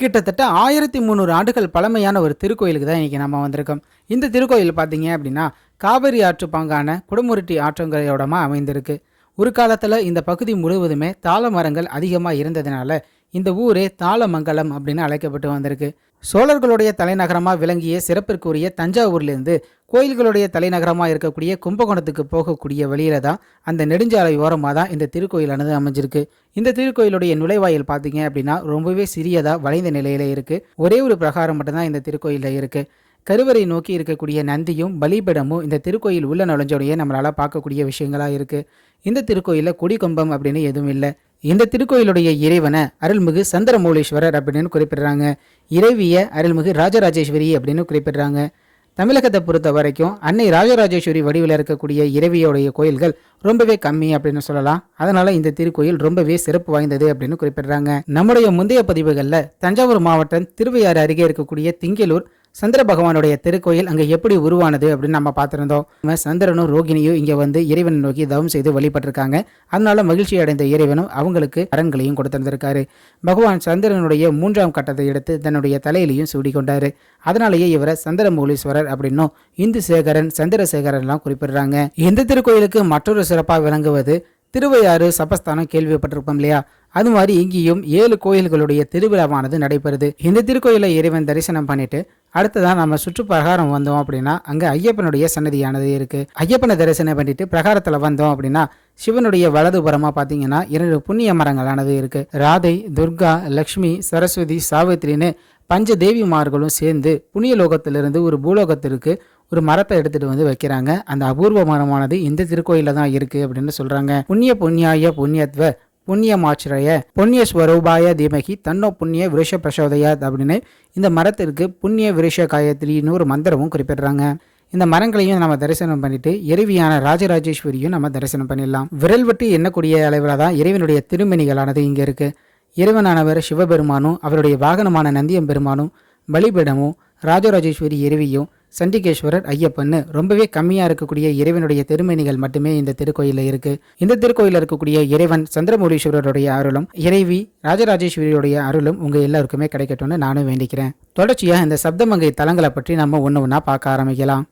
கிட்டத்தட்ட ஆயிரத்தி முந்நூறு ஆண்டுகள் பழமையான ஒரு திருக்கோயிலுக்கு தான் இன்றைக்கி நம்ம வந்திருக்கோம். இந்த திருக்கோயில் பார்த்தீங்க அப்படின்னா காவிரி ஆற்று பங்கான குடமுருட்டி ஆற்றங்கரையோடமாக அமைந்திருக்கு. ஒரு காலத்தில் இந்த பகுதி முழுவதுமே தாழ மரங்கள் அதிகமாக இருந்ததுனால இந்த ஊரே தாளமங்கலம் அப்படின்னு அழைக்கப்பட்டு வந்திருக்கு. சோழர்களுடைய தலைநகரமாக விளங்கிய சிறப்பிற்குரிய தஞ்சாவூர்லேருந்து கோயில்களுடைய தலைநகரமாக இருக்கக்கூடிய கும்பகோணத்துக்கு போகக்கூடிய வழியில தான் அந்த நெடுஞ்சாலை ஓரமாக தான் இந்த திருக்கோயிலானது அமைஞ்சிருக்கு. இந்த திருக்கோயிலுடைய நுழைவாயில் பார்த்தீங்க அப்படின்னா ரொம்பவே சிறியதாக வளைந்த நிலையில இருக்குது ஒரே ஒரு பிரகாரம் மட்டும்தான் இந்த திருக்கோயிலில் இருக்குது கருவறை நோக்கி இருக்கக்கூடிய நந்தியும் பலிபீடமும் இந்த திருக்கோயில் உள்ள நுழைஞ்சோடைய நம்மளால் பார்க்கக்கூடிய விஷயங்களாக இருக்குது இந்த திருக்கோயிலில் கொடிக்கொம்பம் அப்படின்னு எதுவும் இல்லை. இந்த திருக்கோயிலுடைய இறைவனை அருள்மிகு சந்திரமௌலீஸ்வரர் அப்படின்னு குறிப்பிடுறாங்க. இறைவிய அருள்மிகு ராஜராஜேஸ்வரி அப்படின்னு குறிப்பிடுறாங்க. தமிழகத்தை பொறுத்த வரைக்கும் அன்னை ராஜராஜேஸ்வரி வடிவில் இருக்கக்கூடிய இறைவியோடைய கோயில்கள் ரொம்பவே கம்மி அப்படின்னு சொல்லலாம். அதனால இந்த திருக்கோயில் ரொம்பவே சிறப்பு வாய்ந்தது அப்படின்னு குறிப்பிடுறாங்க. நம்முடைய முந்தைய பதிவுகளில் தஞ்சாவூர் மாவட்டம் திருவையாறு அருகே இருக்கக்கூடிய திங்களூர் சந்திர பகவானுடைய திருக்கோயில் அங்கே எப்படி உருவானது அப்படின்னு நம்ம பார்த்துருந்தோம். சந்திரனும் ரோகிணியும் இங்கே வந்து இறைவனை நோக்கி தவம் செய்து வழிபட்டிருக்காங்க. அதனால மகிழ்ச்சி அடைந்த இறைவனும் அவங்களுக்கு வரங்களையும் கொடுத்திருந்திருக்காரு. பகவான் சந்திரனுடைய மூன்றாம் கட்டத்தை எடுத்து தன்னுடைய தலையிலையும் சூடிக்கொண்டாரு. அதனாலேயே இவரை சந்திரமூலீஸ்வரர் அப்படின்னும் இந்து சேகரன் சந்திரசேகரன்லாம் குறிப்பிடுறாங்க. இந்த திருக்கோயிலுக்கு மற்றொரு சிறப்பாக விளங்குவது திருவையாறு சபஸ்தானம் கேள்விப்பட்டிருப்போம் இல்லையா? அது மாதிரி இங்கேயும் ஏழு கோயில்களுடைய திருவிழாவானது நடைபெறுது. இந்த திருக்கோயிலை இறைவன் தரிசனம் பண்ணிட்டு அடுத்ததான் நம்ம சுற்று பிரகாரம் வந்தோம் அப்படின்னா அங்கே ஐயப்பனுடைய சன்னதியானது இருக்கு. ஐயப்பனை தரிசனம் பண்ணிட்டு பிரகாரத்தில் வந்தோம் அப்படின்னா சிவனுடைய வலதுபுறமா பார்த்தீங்கன்னா இரண்டு புண்ணிய மரங்களானது இருக்கு. ராதை துர்கா லக்ஷ்மி சரஸ்வதி சாவித்திரின்னு பஞ்ச தேவிமார்களும் சேர்ந்து புண்ணிய லோகத்திலிருந்து ஒரு பூலோகத்திற்கு ஒரு மரத்தை எடுத்துட்டு வந்து வைக்கிறாங்க. அந்த அபூர்வ மரமானது இந்த திருக்கோயில தான் இருக்கு அப்படின்னு சொல்றாங்க. புண்ணிய புண்ணியாய புண்ணியத்வ புண்ணியமாச்சிரய புண்ணிய ஸ்வரூபாய தீமகி தன்னோ புண்ணிய விருஷ பிரசோதயாத் அப்படின்னு இந்த மரத்திற்கு புண்ணிய விருஷ காயத்ரின்னு ஒரு மந்திரமும் குறிப்பிடுறாங்க. இந்த மரங்களையும் நம்ம தரிசனம் பண்ணிட்டு இறைவியான ராஜராஜேஸ்வரியும் நம்ம தரிசனம் பண்ணிடலாம். விரல் விட்டு எண்ணக்கூடிய அளவில் தான் இறைவனுடைய திருமணிகளானது இங்கே இருக்குது இறைவனானவர் சிவபெருமானும் அவருடைய வாகனமான நந்தியம் பெருமானும் பலிபீடமும் ராஜராஜேஸ்வரி இறைவியும் சண்டிகேஸ்வரர் ஐயப்பன்னு ரொம்பவே கம்மியாக இருக்கக்கூடிய இறைவனுடைய திருமேனிகள் மட்டுமே இந்த திருக்கோயிலில் இருக்கு. இந்த திருக்கோயிலில் இருக்கக்கூடிய இறைவன் சந்திரமௌலீஸ்வரருடைய அருளும் இறைவி ராஜராஜேஸ்வரியுடைய அருளும் உங்கள் எல்லாருக்குமே கிடைக்கட்டும்னு நானும் வேண்டிக்கிறேன். தொடர்ச்சியாக இந்த சப்தமங்கை தலங்களை பற்றி நம்ம ஒன்று ஒன்றா பார்க்க ஆரம்பிக்கலாம்.